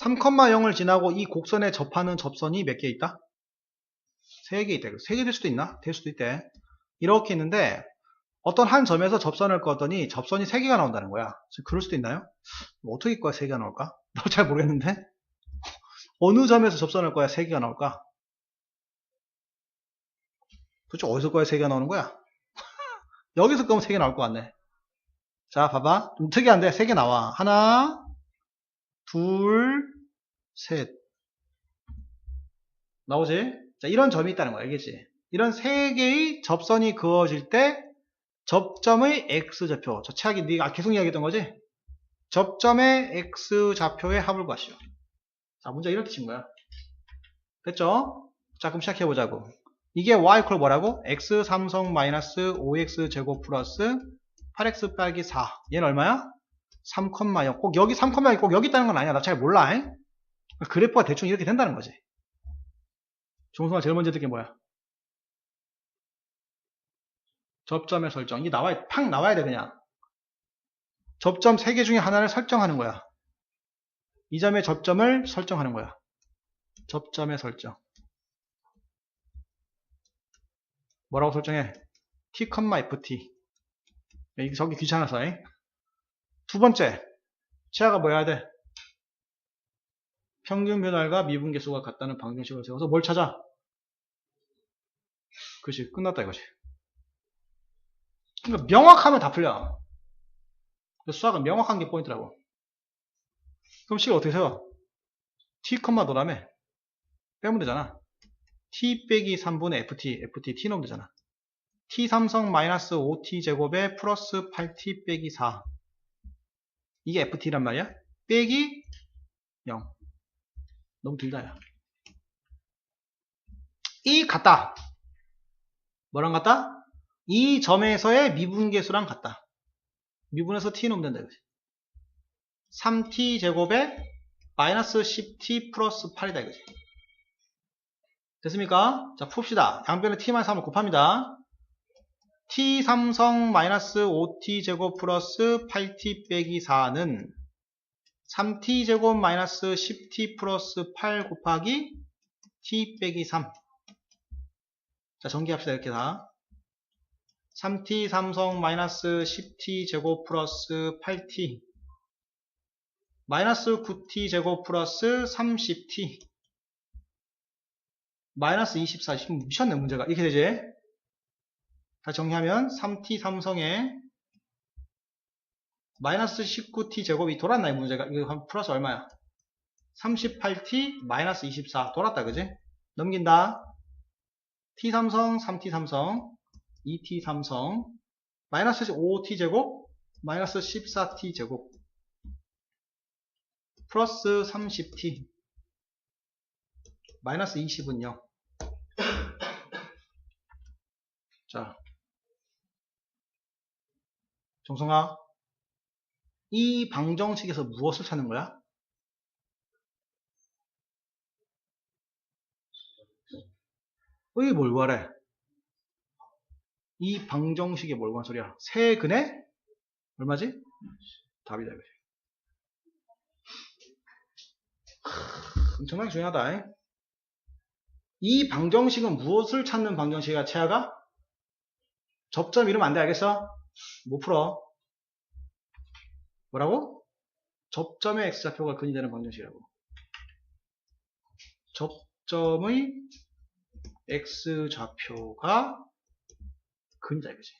3,0을 지나고 이 곡선에 접하는 접선이 몇 개 있다? 3개 있다. 3개 될 수도 있나? 될 수도 있대. 이렇게 있는데 어떤 한 점에서 접선을 껐더니 접선이 3개가 나온다는 거야. 그럴 수도 있나요? 뭐 어떻게 꺼야 3개가 나올까? 나도 잘 모르겠는데 어느 점에서 접선을 꺼야 3개가 나올까? 도대체 어디서 꺼야 3개가 나오는 거야? 여기서 꺼면 3개 나올 것 같네. 자, 봐봐. 좀 특이한데 3개 나와. 하나, 둘, 셋. 나오지? 자, 이런 점이 있다는 거야. 알겠지? 이런 세 개의 접선이 그어질 때 접점의 X좌표. 저 최악이 네가 계속 이야기했던 거지? 접점의 X좌표의 합을 구하시오. 자, 문제 이렇게 친 거야. 됐죠? 자, 그럼 시작해보자고. 이게 y 이퀄 뭐라고? x 삼성 마이너스 5x 제곱 플러스 8x 빼기 4. 얘는 얼마야? 3,0. 꼭 여기 3,0이 꼭 여기 있다는 건 아니야. 나 잘 몰라. 잉? 그래프가 대충 이렇게 된다는 거지. 종성아 제일 먼저 듣게 뭐야? 접점의 설정. 이게 나와야, 팍 나와야 돼, 그냥. 접점 3개 중에 하나를 설정하는 거야. 이 점의 접점을 설정하는 거야. 접점의 설정. 뭐라고 설정해? t, ft. 여기 저기 귀찮아서. 잉? 두 번째. 치아가 뭐 해야 돼? 평균 변화가 미분계수가 같다는 방정식을 세워서 뭘 찾아? 그치 끝났다 이거지. 그러니까 명확하면 다 풀려. 수학은 명확한 게 포인트라고. 그럼 식을 어떻게 세워? t, 너라며 빼면 되잖아. t 빼기 3분의 ft, ft t 넣으면 되잖아. t 삼성 마이너스 5t 제곱에 플러스 8t 빼기 4 이게 ft란 말이야. 빼기 0 너무 길다 야. 이 같다. 뭐랑 같다? 이 점에서의 미분계수랑 같다. 미분해서 t 넣으면 된다 이거지. 3t 제곱에 마이너스 10t 플러스 8이다 이거지. 됐습니까? 자 풉시다. 양변에 t-3을 곱합니다. T 삼성 마이너스 5t 제곱 플러스 8t 빼기 4는 3t 제곱 마이너스 10t 플러스 8 곱하기 t 빼기 3. 자 전개합시다 이렇게 다. 3t 삼성 마이너스 10t 제곱 플러스 8t 마이너스 9t 제곱 플러스 30t 마이너스 24 미쳤네 문제가 이렇게 되지 다시 정리하면 3t 삼성에 마이너스 19t 제곱이 돌았나? 이 문제가. 이거 한 플러스 얼마야? 38t 마이너스 24 돌았다 그지? 넘긴다. t 삼성 3t 삼성 2t 삼성. 마이너스 5t 제곱 마이너스 14t 제곱. 플러스 30t 마이너스 20은요. 자 정성아 이 방정식에서 무엇을 찾는 거야? 의뭘 구하래? 이 방정식이 뭘 구한 소리야? 세근에 얼마지? 답이다. 엄청나게 중요하다. 이 방정식은 무엇을 찾는 방정식이야, 채아가? 접점 이러면 안 돼, 알겠어? 못 풀어. 뭐라고? 접점의 x좌표가 근이 되는 방정식이라고. 접점의 x좌표가 근이다 이거지.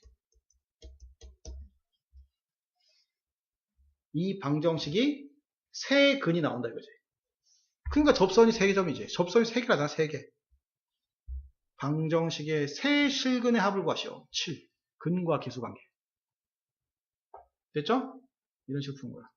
이 방정식이 세 근이 나온다 이거지. 그러니까 접선이 세 점이지. 접선이 세 개라잖아, 세 개. 방정식의 세 실근의 합을 구하시오. 7. 근과 계수 관계. 됐죠? 이런 식으로 푸는 거야.